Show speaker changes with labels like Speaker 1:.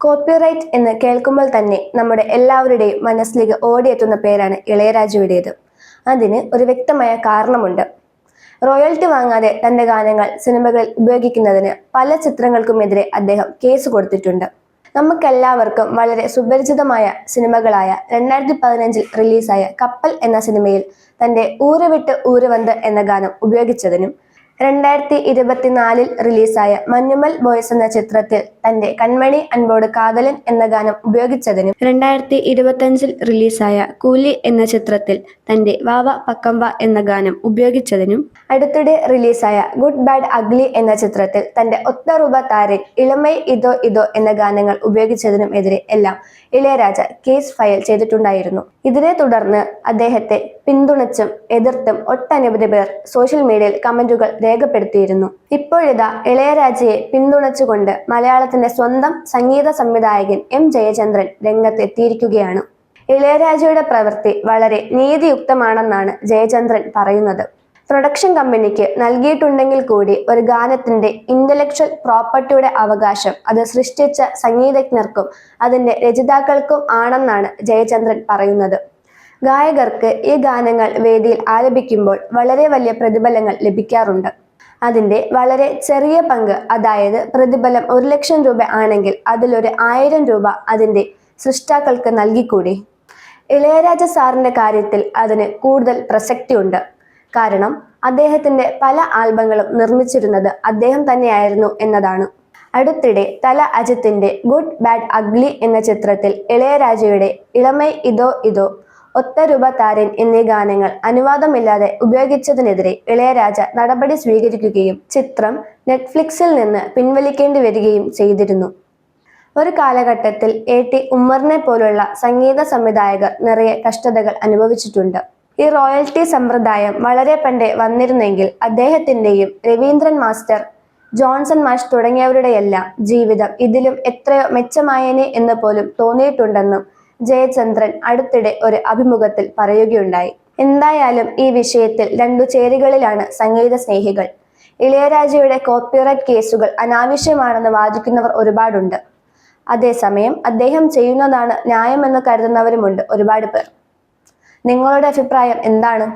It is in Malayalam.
Speaker 1: കോപ്പിറൈറ്റ് എന്ന് കേൾക്കുമ്പോൾ തന്നെ നമ്മുടെ എല്ലാവരുടെയും മനസ്സിലേക്ക് ഓടിയെത്തുന്ന പേരാണ് ഇളയരാജയുടേത് അതിന് ഒരു വ്യക്തമായ കാരണമുണ്ട്. റോയൽറ്റി വാങ്ങാതെ തന്റെ ഗാനങ്ങൾ സിനിമകളിൽ ഉപയോഗിക്കുന്നതിന് പല ചിത്രങ്ങൾക്കുമെതിരെ അദ്ദേഹം കേസ് കൊടുത്തിട്ടുണ്ട്. നമുക്കെല്ലാവർക്കും വളരെ സുപരിചിതമായ സിനിമകളായ രണ്ടായിരത്തി പതിനഞ്ചിൽ റിലീസായ കപ്പൽ എന്ന സിനിമയിൽ തന്റെ ഊരവിട്ട് ഊരവന്ത് എന്ന ഗാനം ഉപയോഗിച്ചതിനും രണ്ടായിരത്തി ഇരുപത്തിനാലിൽ റിലീസായ മഞ്ഞുമൽ ബോയ്സ് എന്ന ചിത്രത്തിൽ തന്റെ കൺമണി അൻപോട് കാതലൻ എന്ന ഗാനം ഉപയോഗിച്ചതിനും രണ്ടായിരത്തി ഇരുപത്തിയഞ്ചിൽ റിലീസായ കൂലി എന്ന ചിത്രത്തിൽ തന്റെ വാവ പക്കമ്പ എന്ന ഗാനം ഉപയോഗിച്ചതിനും അടുത്തിടെ റിലീസായ ഗുഡ് ബാഡ് അഗ്ലി എന്ന ചിത്രത്തിൽ തന്റെ ഒത്തറുപ താരൻ ഇളമൈ ഇതോ ഇതോ എന്ന ഗാനങ്ങൾ ഉപയോഗിച്ചതിനും എതിരെ എല്ലാം ഇളയരാജ കേസ് ഫയൽ ചെയ്തിട്ടുണ്ടായിരുന്നു. ഇതിനെ തുടർന്ന് അദ്ദേഹത്തെ പിന്തുണച്ചും എതിർത്തും ഒട്ടനവധി പേർ സോഷ്യൽ മീഡിയയിൽ കമന്റുകൾ രേഖപ്പെടുത്തിയിരുന്നു. ഇപ്പോഴിതാ ഇളയരാജയെ പിന്തുണച്ചുകൊണ്ട് മലയാളത്തിന്റെ സ്വന്തം സംഗീത സംവിധായകൻ എം ജയചന്ദ്രൻ രംഗത്തെത്തിയിരിക്കുകയാണ്. ഇളയരാജയുടെ പ്രവൃത്തി വളരെ നീതിയുക്തമാണെന്നാണ് ജയചന്ദ്രൻ പറയുന്നത്. പ്രൊഡക്ഷൻ കമ്പനിക്ക് നൽകിയിട്ടുണ്ടെങ്കിൽ കൂടി ഒരു ഗാനത്തിന്റെ ഇന്റലക്ച്വൽ പ്രോപ്പർട്ടിയുടെ അവകാശം അത് സൃഷ്ടിച്ച സംഗീതജ്ഞർക്കും അതിന്റെ രചിതാക്കൾക്കും ആണെന്നാണ് ജയചന്ദ്രൻ പറയുന്നത്. ഗായകർക്ക് ഈ ഗാനങ്ങൾ വേദിയിൽ ആലപിക്കുമ്പോൾ വളരെ വലിയ പ്രതിഫലങ്ങൾ ലഭിക്കാറുണ്ട്. അതിന്റെ വളരെ ചെറിയ പങ്ക് അതായത് പ്രതിഫലം ഒരു ലക്ഷം രൂപ ആണെങ്കിൽ അതിലൊരു ആയിരം രൂപ അതിന്റെ സൃഷ്ടാക്കൾക്ക് നൽകിക്കൂടി. ഇളയരാജ സാറിന്റെ കാര്യത്തിൽ അതിന് കൂടുതൽ പ്രസക്തിയുണ്ട്. കാരണം അദ്ദേഹത്തിന്റെ പല ആൽബങ്ങളും നിർമ്മിച്ചിരുന്നത് അദ്ദേഹം തന്നെയായിരുന്നു എന്നതാണ്. അടുത്തിടെ തല അജിത്തിന്റെ ഗുഡ് ബാഡ് അഗ്ലി എന്ന ചിത്രത്തിൽ ഇളയരാജയുടെ ഇളമൈ ഇതോ ഇതോ ഒത്തരൂപ താരൻ എന്നീ ഗാനങ്ങൾ അനുവാദമില്ലാതെ ഉപയോഗിച്ചതിനെതിരെ ഇളയരാജ നടപടി സ്വീകരിക്കുകയും ചിത്രം നെറ്റ്ഫ്ലിക്സിൽ നിന്ന് പിൻവലിക്കേണ്ടി വരികയും ചെയ്തിരുന്നു. ഒരു കാലഘട്ടത്തിൽ എ ടി ഉമ്മറിനെ പോലുള്ള സംഗീത സംവിധായകർ നിറയെ കഷ്ടതകൾ അനുഭവിച്ചിട്ടുണ്ട്. ഈ റോയൽറ്റി സമ്പ്രദായം വളരെ പണ്ടേ വന്നിരുന്നെങ്കിൽ അദ്ദേഹത്തിന്റെയും രവീന്ദ്രൻ മാസ്റ്റർ ജോൺസൺ മാഷ് തുടങ്ങിയവരുടെയെല്ലാം ജീവിതം ഇതിലും എത്രയോ മെച്ചമായേനെ എന്ന് പോലും തോന്നിയിട്ടുണ്ടെന്നും ജയചന്ദ്രൻ അടുത്തിടെ ഒരു അഭിമുഖത്തിൽ പറയുകയുണ്ടായി. എന്തായാലും ഈ വിഷയത്തിൽ രണ്ടു ചേരികളിലാണ് സംഗീത സ്നേഹികൾ. ഇളയരാജയുടെ കോപ്പിറൈറ്റ് കേസുകൾ അനാവശ്യമാണെന്ന് വാദിക്കുന്നവർ ഒരുപാടുണ്ട്. അതേസമയം അദ്ദേഹം ചെയ്യുന്നതാണ് ന്യായമെന്ന് കരുതുന്നവരുമുണ്ട് ഒരുപാട് പേർ. നിങ്ങളുടെ അഭിപ്രായം എന്താണ്?